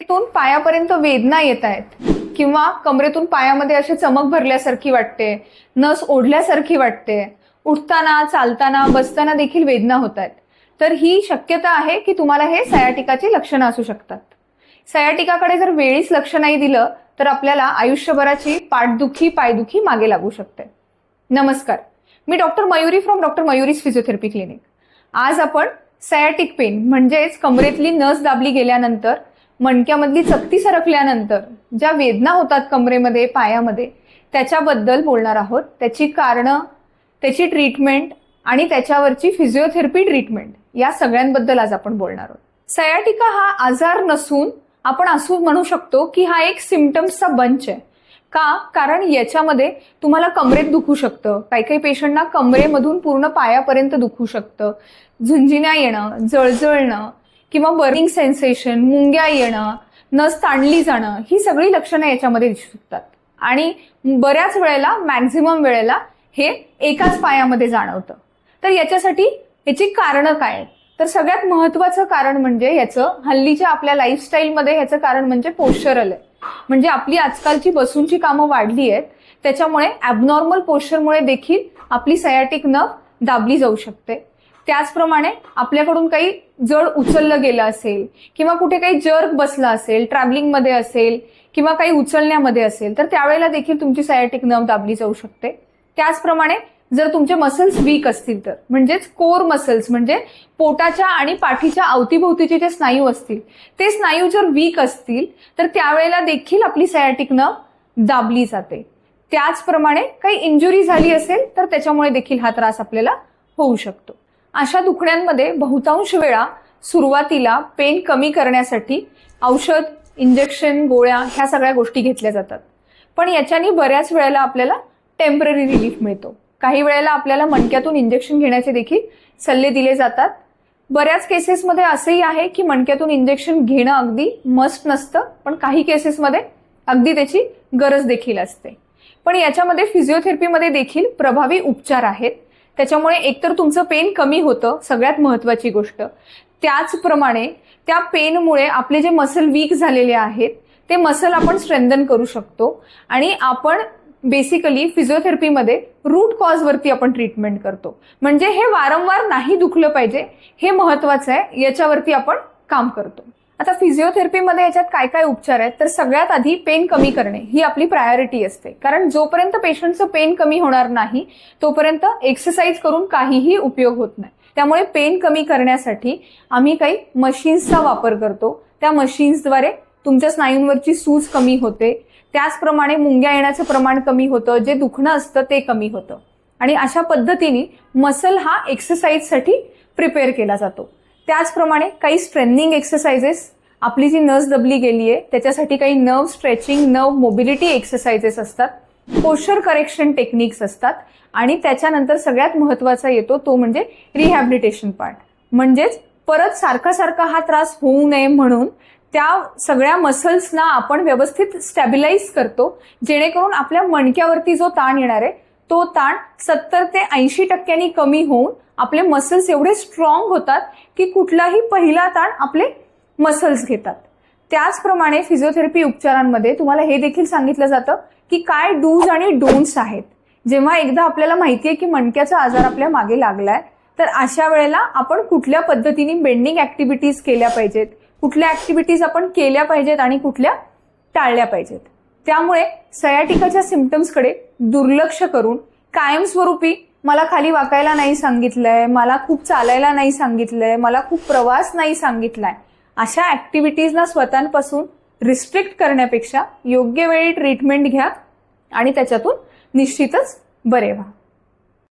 कमरेतून पायापर्यंत वेदना येत आहेत. किंवा कमरेतून पायामध्ये अशी चमक भरल्यासारखी वाटते नस ओढल्यासारखी वाटते उठताना चालताना बसताना देखील वेदना होत आहेत. तर ही शक्यता आहे की तुम्हाला हे सयाटिकाची लक्षणं असू शकतात. सयाटिकाकडे जर वेळीच लक्ष नाही दिलं तर आपल्याला आयुष्यभराची पाठदुखी पायदुखी मागे लागू शकते. नमस्कार. मी doctor Mayuri from doctor Mayuri's physiotherapy clinic. आज आपण सयाटिक पेन म्हणजेच कमरेतली नस दाबली गेल्यानंतर मणक्यामधली चकती सरकल्यानंतर ज्या वेदना होतात कमरेमध्ये पायामध्ये त्याच्याबद्दल बोलणार आहोत. त्याची कारणं त्याची ट्रीटमेंट आणि त्याच्यावरची फिजिओथेरपी ट्रीटमेंट या सगळ्यांबद्दल आज आपण बोलणार आहोत. सयाटिका हा आजार नसून आपण असू म्हणू शकतो की हा एक सिमटम्सचा बंच आहे. का? कारण याच्यामध्ये तुम्हाला कमरेत दुखू शकतं. काही काही पेशंटना कमरेमधून पूर्ण पायापर्यंत दुखू शकतं. झुंजिन्या येणं जळजळणं किंवा बर्निंग सेन्सेशन मुंग्या येणं नस ताणली जाणं ही सगळी लक्षणं याच्यामध्ये दिसू शकतात. आणि बऱ्याच वेळेला मॅक्झिमम वेळेला हे एकाच पायामध्ये जाणवतं. तर याच्यासाठी याची कारणं काय आहेत? तर सगळ्यात महत्वाचं कारण म्हणजे याचं हल्लीच्या आपल्या लाईफस्टाईलमध्ये ह्याचं कारण म्हणजे पोश्चरल आहे. म्हणजे आपली आजकालची बसूनची कामं वाढली आहेत त्याच्यामुळे ॲबनॉर्मल पोश्चरमुळे देखील आपली सयाटिक नव दाबली जाऊ शकते. त्याचप्रमाणे आपल्याकडून काही जड उचललं गेलं असेल किंवा कुठे काही जर्क बसला असेल ट्रॅव्हलिंगमध्ये असेल किंवा काही उचलण्यामध्ये असेल तर त्यावेळेला देखील तुमची सयाटिक नर्व दाबली जाऊ शकते. त्याचप्रमाणे जर तुमचे मसल्स वीक असतील तर म्हणजेच कोर मसल्स म्हणजे पोटाच्या आणि पाठीच्या अवतीभोवतीचे जे स्नायू असतील ते स्नायू जर वीक असतील तर त्यावेळेला देखील आपली सयाटिक नर्व दाबली जाते. त्याचप्रमाणे काही इंजुरी झाली असेल तर त्याच्यामुळे देखील हा त्रास आपल्याला होऊ शकतो. अशा दुखण्यांमध्ये बहुतांश वेळा सुरुवातीला पेन कमी करण्यासाठी औषध इंजेक्शन गोळ्या ह्या सगळ्या गोष्टी घेतल्या जातात. पण याच्याने बऱ्याच वेळेला आपल्याला टेंपररी रिलीफ मिळतो. काही वेळेला आपल्याला मणक्यातून इंजेक्शन घेण्याचे देखील सल्ले दिले जातात. बऱ्याच केसेसमध्ये असंही आहे की मणक्यातून इंजेक्शन घेणं अगदी मस्ट नसतं पण काही केसेसमध्ये अगदी त्याची गरज देखील असते. पण याच्यामध्ये फिजिओथेरपीमध्ये देखील प्रभावी उपचार आहेत. त्याच्यामुळे एकतर तुमचं पेन कमी होतं सगळ्यात महत्वाची गोष्ट. त्याचप्रमाणे त्या पेनमुळे आपले जे मसल वीक झालेले आहेत ते मसल आपण स्ट्रेंथन करू शकतो आणि आपण बेसिकली फिजिओथेरपीमध्ये रूट कॉजवरती आपण ट्रीटमेंट करतो. म्हणजे हे वारंवार नाही दुखलं पाहिजे हे महत्वाचं आहे याच्यावरती आपण काम करतो. आता फिजिओथेरपीमध्ये याच्यात काय काय उपचार आहेत तर सगळ्यात आधी पेन कमी करणे ही आपली प्रायोरिटी असते. कारण जोपर्यंत पेशंटचं पेन कमी होणार नाही तोपर्यंत एक्सरसाइज करून काहीही उपयोग होत नाही. त्यामुळे पेन कमी करण्यासाठी आम्ही काही मशीन्सचा वापर करतो. त्या मशीन्सद्वारे तुमच्या स्नायूंवरची सूज कमी होते. त्याचप्रमाणे मुंग्या येण्याचं प्रमाण कमी होतं जे दुखणं असतं ते कमी होतं. आणि अशा पद्धतीने मसल हा एक्सरसाइजसाठी प्रिपेअर केला जातो. त्याचप्रमाणे काही स्ट्रेनिंग एक्सरसाइजेस आपली जी नस दबली गेली आहे त्याच्यासाठी काही nerve stretching nerve mobility exercises असतात. पोश्चर करेक्शन टेक्निक्स असतात. आणि त्याच्यानंतर सगळ्यात महत्त्वाचा येतो तो म्हणजे रिहॅबिलिटेशन पार्ट म्हणजेच परत सारखा सारखा हा त्रास होऊ नये म्हणून त्या सगळ्या मसल्सना आपण व्यवस्थित स्टॅबिलाइज करतो जेणेकरून आपल्या मणक्यावरती जो ताण येणार आहे तो ताण सत्तर ते ऐंशी टक्क्यांनी कमी होऊन आपले मसल्स एवढे स्ट्रॉंग होतात की कुठलाही पहिला ताण आपले मसल्स घेतात. त्याचप्रमाणे फिजिओथेरपी उपचारांमध्ये तुम्हाला हे देखील सांगितलं जातं की काय डूज आणि डोंट्स आहेत. जेव्हा एकदा आपल्याला माहिती आहे की मणक्याचा आजार आपल्या मागे लागलाय तर अशा वेळेला आपण कुठल्या पद्धतीने बेंडिंग ऍक्टिव्हिटीज केल्या पाहिजेत? कुठल्या ऍक्टिव्हिटीज आपण केल्या पाहिजेत आणि कुठल्या टाळल्या पाहिजेत? त्यामुळे सयाटिकाच्या सिमटम्सकडे दुर्लक्ष करून कायमस्वरूपी मला खाली वाकायला नाही सांगितलंय मला खूप चालायला नाही सांगितलंय मला खूप प्रवास नाही सांगितलाय. अशा ऍक्टिव्हिटीजना स्वतःपासून रिस्ट्रिक्ट करण्यापेक्षा योग्य वेळी ट्रीटमेंट घ्या आणि त्याच्यातून निश्चितच बरे व्हा.